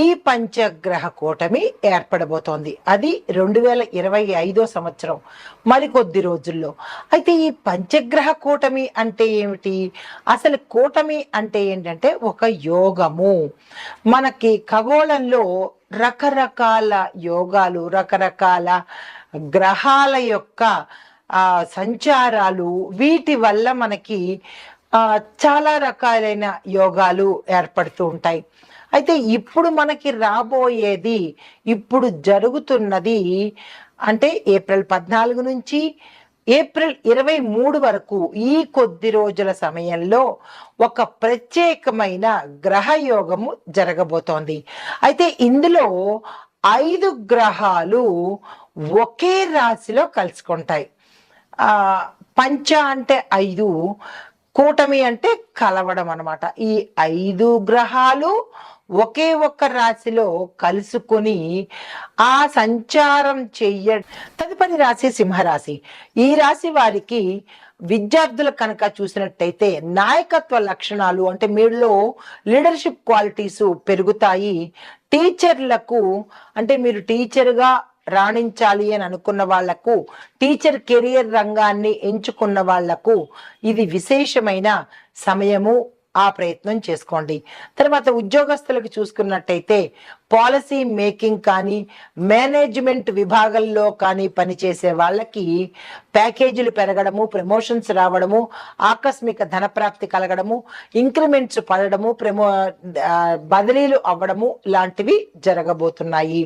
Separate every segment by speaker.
Speaker 1: ఈ పంచగ్రహ కూటమి ఏర్పడబోతోంది. అది రెండు వేల ఇరవై ఐదో సంవత్సరం మరికొద్ది రోజుల్లో. అయితే ఈ పంచగ్రహ కూటమి అంటే ఏమిటి? అసలు కూటమి అంటే ఏంటంటే ఒక యోగము. మనకి ఖగోళంలో రకరకాల యోగాలు రకరకాల గ్రహాల యొక్క సంచారాలు వీటి వల్ల మనకి చాలా రకాలైన యోగాలు ఏర్పడుతూ ఉంటాయి. అయితే ఇప్పుడు మనకి రాబోయేది ఇప్పుడు జరుగుతున్నది అంటే ఏప్రిల్ పద్నాలుగు నుంచి ఏప్రిల్ ఇరవై మూడు వరకు ఈ కొద్ది రోజుల సమయంలో ఒక ప్రత్యేకమైన గ్రహయోగము జరగబోతోంది. అయితే ఇందులో ఐదు గ్రహాలు ఒకే రాశిలో కలుసుకుంటాయి. పంచ అంటే ఐదు కూటమి అంటే కలవడం అనమాట ఈ ఐదు గ్రహాలు ఒకే ఒక్క రాశిలో కలుసుకొని ఆ సంచారం చెయ్య తదుపరి రాశి సింహరాశి. ఈ రాశి వారికి విద్యార్థులు కనుక చూసినట్టయితే నాయకత్వ లక్షణాలు అంటే మీలో లీడర్షిప్ క్వాలిటీస్ పెరుగుతాయి. టీచర్లకు అంటే మీరు టీచర్గా రాణించాలి అని అనుకున్న వాళ్ళకు టీచర్ కెరియర్ రంగాన్ని ఎంచుకున్న వాళ్ళకు ఇది విశేషమైన సమయము ఆ ప్రయత్నం చేసుకోండి. తర్వాత ఉద్యోగస్తులకు చూసుకున్నట్టయితే పాలసీ మేకింగ్ కానీ మేనేజ్మెంట్ విభాగంలో కానీ పనిచేసే వాళ్ళకి ప్యాకేజీలు పెరగడము ప్రమోషన్స్ రావడము ఆకస్మిక ధనప్రాప్తి కలగడము ఇంక్రిమెంట్స్ పడడము ప్రమో బదిలీలు అవ్వడము లాంటివి జరగబోతున్నాయి.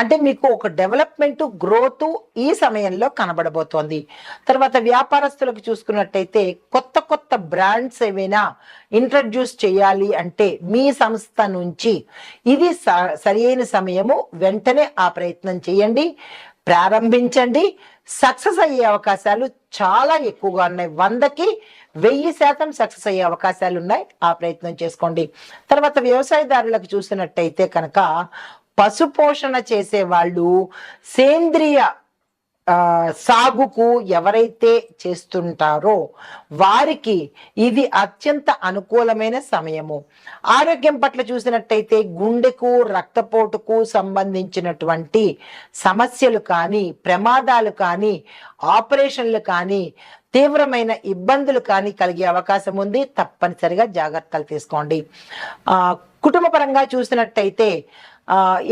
Speaker 1: అంటే మీకు ఒక డెవలప్మెంట్ గ్రోత్ ఈ సమయంలో కనబడబోతోంది. తర్వాత వ్యాపారస్తులకు చూసుకున్నట్టయితే కొత్త కొత్త బ్రాండ్స్ ఏవైనా ఇంట్రడ్యూస్ చేయాలి అంటే మీ సంస్థ నుంచి ఇది స- సమయము వెంటనే ఆ ప్రయత్నం చేయండి ప్రారంభించండి. సక్సెస్ అయ్యే అవకాశాలు చాలా ఎక్కువగా ఉన్నాయి. వందకి వెయ్యి శాతం సక్సెస్ అయ్యే అవకాశాలు ఉన్నాయి. ఆ ప్రయత్నం చేసుకోండి. తర్వాత వ్యవసాయదారులకు చూసినట్టయితే కనుక పశుపోషణ చేసే వాళ్ళు సేంద్రియ సాగుకు ఎవరైతే చేస్తుంటారో వారికి ఇది అత్యంత అనుకూలమైన సమయము. ఆరోగ్యం పట్ల చూసినట్టయితే గుండెకు రక్తపోటుకు సంబంధించినటువంటి సమస్యలు కానీ ప్రమాదాలు కానీ ఆపరేషన్లు కానీ తీవ్రమైన ఇబ్బందులు కానీ కలిగే అవకాశం ఉంది. తప్పనిసరిగా జాగ్రత్తలు తీసుకోండి. ఆ, కుటుంబ పరంగా చూసినట్టయితే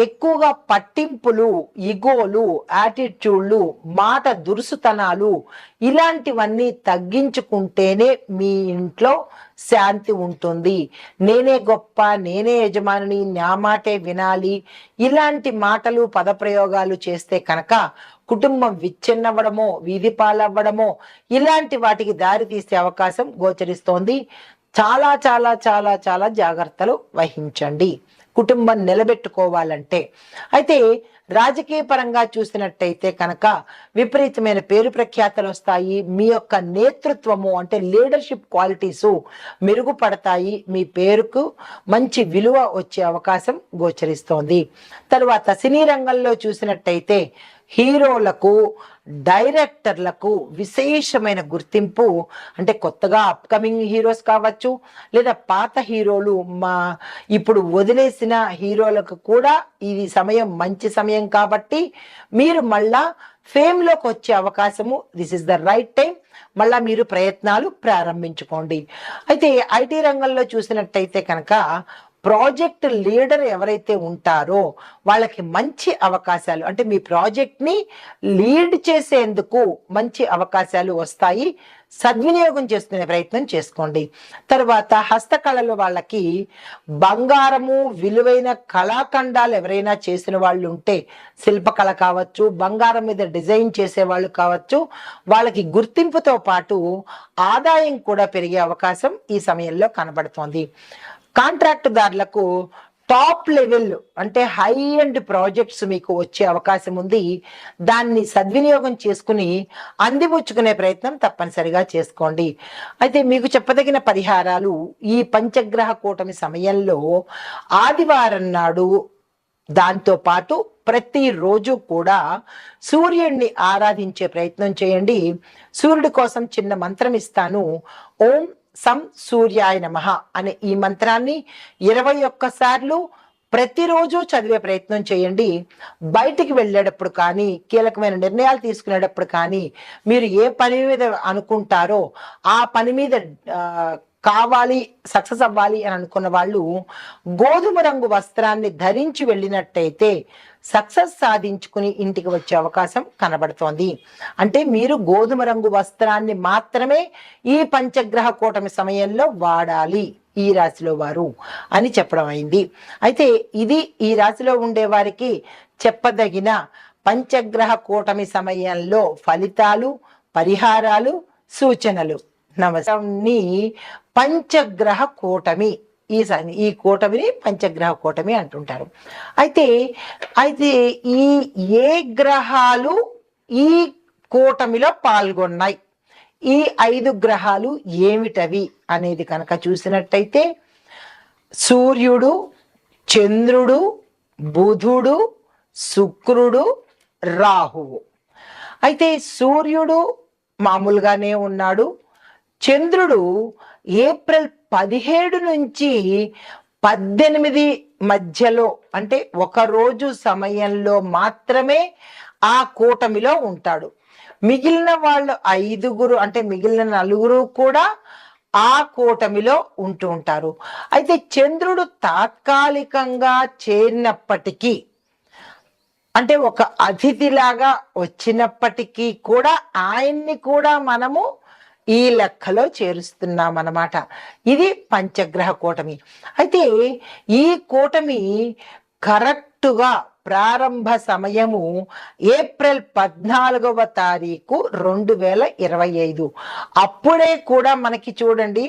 Speaker 1: ఎక్కువగా పట్టింపులు ఇగోలు యాటిట్యూడ్లు మాట దురుసుతనాలు ఇలాంటివన్నీ తగ్గించుకుంటేనే మీ ఇంట్లో శాంతి ఉంటుంది. నేనే గొప్ప నేనే యజమానిని నా మాటే వినాలి. ఇలాంటి మాటలు పదప్రయోగాలు చేస్తే కనుక కుటుంబం విచ్ఛిన్నవ్వడమో వీధి పాలవ్వడమో ఇలాంటి వాటికి దారి తీసే అవకాశం గోచరిస్తోంది. చాలా చాలా చాలా చాలా జాగ్రత్తలు వహించండి. కుటుంబం నిలబెట్టుకోవాలంటే. అయితే రాజకీయ పరంగా చూసినట్టయితే కనుక విపరీతమైన పేరు ప్రఖ్యాతలు వస్తాయి మీ యొక్క నేతృత్వము అంటే లీడర్షిప్ క్వాలిటీస్ మెరుగుపడతాయి. మీ పేరుకు మంచి విలువ వచ్చే అవకాశం గోచరిస్తోంది. తరువాత సినీ రంగంలో చూసినట్టయితే హీరోలకు డైరెక్టర్లకు విశేషమైన గుర్తింపు అంటే కొత్తగా అప్కమింగ్ హీరోస్ కావచ్చు లేదా పాత హీరోలు మా ఇప్పుడు వదిలేసిన హీరోలకు కూడా ఇది సమయం మంచి సమయం కాబట్టి మీరు మళ్ళా ఫేమ్లోకి వచ్చే అవకాశము this is the right time మళ్ళా మీరు ప్రయత్నాలు ప్రారంభించుకోండి. అయితే ఐటీ రంగంలో చూసినట్టయితే కనుక ప్రాజెక్ట్ లీడర్ ఎవరైతే ఉంటారో వాళ్ళకి మంచి అవకాశాలు అంటే మీ ప్రాజెక్ట్ని లీడ్ చేసేందుకు మంచి అవకాశాలు వస్తాయి. సద్వినియోగం చేసుకునే ప్రయత్నం చేసుకోండి. తర్వాత హస్తకళలు వాళ్ళకి బంగారము విలువైన కళాఖండాలు ఎవరైనా చేసిన వాళ్ళు ఉంటే శిల్పకళ కావచ్చు బంగారం మీద డిజైన్ చేసే వాళ్ళు కావచ్చు వాళ్ళకి గుర్తింపుతో పాటు ఆదాయం కూడా పెరిగే అవకాశం ఈ సమయంలో కనబడుతోంది. కాంట్రాక్టుదారులకు టాప్ లెవెల్ అంటే హై అండ్ ప్రాజెక్ట్స్ మీకు వచ్చే అవకాశం ఉంది. దాన్ని సద్వినియోగం చేసుకుని అందిపుచ్చుకునే ప్రయత్నం తప్పనిసరిగా చేసుకోండి. అయితే మీకు చెప్పదగిన పరిహారాలు ఈ పంచగ్రహ కూటమి సమయంలో ఆదివారం నాడు దాంతో పాటు ప్రతిరోజు కూడా సూర్యుడిని ఆరాధించే ప్రయత్నం చేయండి. సూర్యుడి కోసం చిన్న మంత్రం ఇస్తాను. ఓం సం సూర్యాయ నమ అనే ఈ మంత్రాన్ని ఇరవై ఒక్కసార్లు ప్రతిరోజు చదివే ప్రయత్నం చేయండి. బయటికి వెళ్ళేటప్పుడు కానీ కీలకమైన నిర్ణయాలు తీసుకునేటప్పుడు కానీ మీరు ఏ పని మీద అనుకుంటారో ఆ పని మీద కావాలి సక్సెస్ అవ్వాలి అని అనుకున్న వాళ్ళు గోధుమ రంగు వస్త్రాన్ని ధరించి వెళ్ళినట్టయితే సక్సెస్ సాధించుకుని ఇంటికి వచ్చే అవకాశం కనబడుతోంది. అంటే మీరు గోధుమ రంగు వస్త్రాన్ని మాత్రమే ఈ పంచగ్రహ కూటమి సమయంలో వాడాలి ఈ రాశిలో వారు అని చెప్పడం అయింది. అయితే ఇది ఈ రాశిలో ఉండే వారికి చెప్పదగిన పంచగ్రహ కూటమి సమయంలో ఫలితాలు పరిహారాలు సూచనలు. నమస్కారం. పంచగ్రహ కూటమి ఈ ఈ కూటమిని పంచగ్రహ కూటమి అంటుంటారు. అయితే అయితే ఈ ఏ గ్రహాలు ఈ కూటమిలో పాల్గొన్నాయి? ఈ ఐదు గ్రహాలు ఏమిటవి అనేది కనుక చూసినట్టయితే సూర్యుడు చంద్రుడు బుధుడు శుక్రుడు రాహువు. అయితే సూర్యుడు మామూలుగానే ఉన్నాడు. చంద్రుడు ఏప్రిల్ పదిహేడు నుంచి పద్దెనిమిది మధ్యలో అంటే ఒక రోజు సమయంలో మాత్రమే ఆ కూటమిలో ఉంటాడు. మిగిలిన వాళ్ళు ఐదుగురు అంటే మిగిలిన నలుగురు కూడా ఆ కూటమిలో ఉంటూ ఉంటారు. అయితే చంద్రుడు తాత్కాలికంగా చేరినప్పటికీ అంటే ఒక అతిథిలాగా వచ్చినప్పటికీ కూడా ఆయన్ని కూడా మనము ఈ లెక్కలో చేరుస్తున్నాం అన్నమాట ఇది పంచగ్రహ కూటమి. అయితే ఈ కూటమి కరెక్టుగా ప్రారంభ సమయము ఏప్రిల్ పద్నాలుగవ తారీఖు రెండు వేల ఇరవై ఐదు. అప్పుడే కూడా మనకి చూడండి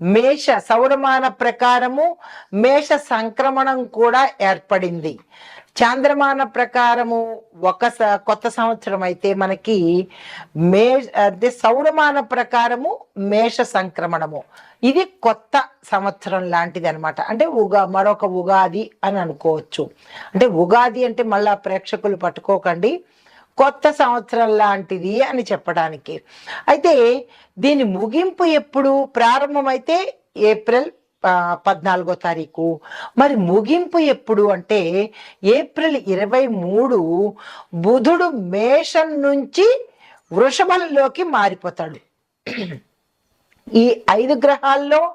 Speaker 1: మేష సౌరమాన ప్రకారము మేష సంక్రమణం కూడా ఏర్పడింది. చాంద్రమాన ప్రకారము ఒక స- కొత్త సంవత్సరం అయితే మనకి మే అంటే సౌరమాన ప్రకారము మేష సంక్రమణము. ఇది కొత్త సంవత్సరం లాంటిది అనమాట అంటే ఉగా మరొక ఉగాది అని అనుకోవచ్చు. అంటే ఉగాది అంటే మళ్ళా ప్రేక్షకులు పట్టుకోకండి. కొత్త సంవత్సరం లాంటిది అని చెప్పడానికి. అయితే దీని ముగింపు ఎప్పుడు? ప్రారంభమైతే ఏప్రిల్ పద్నాలుగో తారీఖు. మరి ముగింపు ఎప్పుడు అంటే ఏప్రిల్ ఇరవై మూడు బుధుడు మేషం నుంచి వృషభంలోకి మారిపోతాడు. ఈ ఐదు గ్రహాల్లో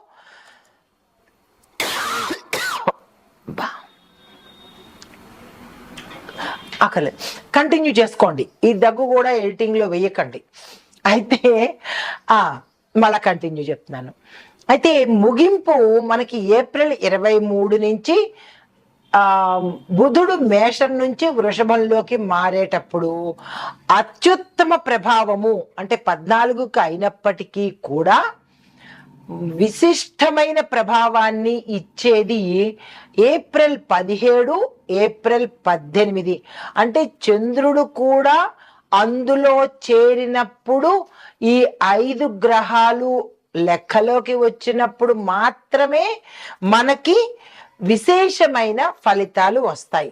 Speaker 1: అక్కర్లేదు కంటిన్యూ చేసుకోండి. ఈ దగ్గు కూడా ఎడిటింగ్లో వేయకండి. అయితే మళ్ళా కంటిన్యూ చెప్తున్నాను. అయితే ముగింపు మనకి ఏప్రిల్ ఇరవై మూడు నుంచి బుధుడు మేషం నుంచి వృషభంలోకి మారేటప్పుడు అత్యుత్తమ ప్రభావము అంటే పద్నాలుగుకి అయినప్పటికీ కూడా విశిష్టమైన ప్రభావాన్ని ఇచ్చేది ఏప్రిల్ పదిహేడు ఏప్రిల్ పద్దెనిమిది. అంటే చంద్రుడు కూడా అందులో చేరినప్పుడు ఈ ఐదు గ్రహాలు లెక్కలోకి వచ్చినప్పుడు మాత్రమే మనకి విశేషమైన ఫలితాలు వస్తాయి.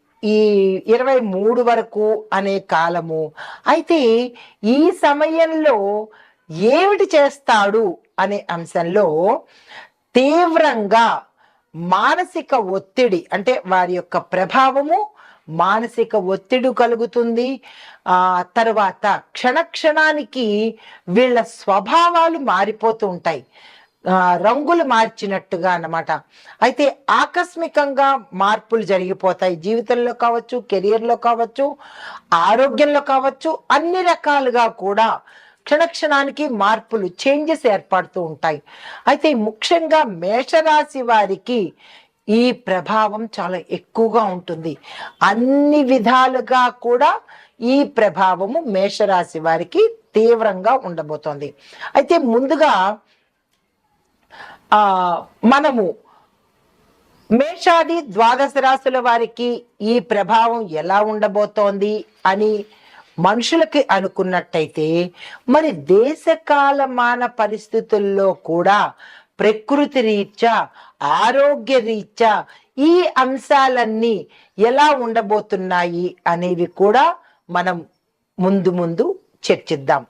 Speaker 1: ఈ ఇరవై మూడు వరకు అనే కాలము. అయితే ఈ సమయంలో ఏమిటి చేస్తాడు అనే అంశంలో తీవ్రంగా మానసిక ఒత్తిడి అంటే వారి యొక్క ప్రభావము మానసిక ఒత్తిడి కలుగుతుంది. ఆ తర్వాత క్షణక్షణానికి వీళ్ళ స్వభావాలు మారిపోతూ ఉంటాయి. రంగులు మార్చినట్టుగా అనమాట అయితే ఆకస్మికంగా మార్పులు జరిగిపోతాయి. జీవితంలో కావచ్చు కెరియర్లో కావచ్చు ఆరోగ్యంలో కావచ్చు అన్ని రకాలుగా కూడా క్షణక్షణానికి మార్పులు చేంజెస్ ఏర్పడుతూ ఉంటాయి. అయితే ముఖ్యంగా మేషరాశి వారికి ఈ ప్రభావం చాలా ఎక్కువగా ఉంటుంది. అన్ని విధాలుగా కూడా ఈ ప్రభావము మేషరాశి వారికి తీవ్రంగా ఉండబోతోంది. అయితే ముందుగా మనము మేషాది ద్వాదశ రాశుల వారికి ఈ ప్రభావం ఎలా ఉండబోతోంది అని మనుషులకి అనుకున్నట్టయితే మరి దేశకాలమాన పరిస్థితుల్లో కూడా ప్రకృతి రీత్యా ఆరోగ్య రీత్యా ఈ అంశాలన్నీ ఎలా ఉండబోతున్నాయి అనేవి కూడా మనం ముందు ముందు చర్చిద్దాం.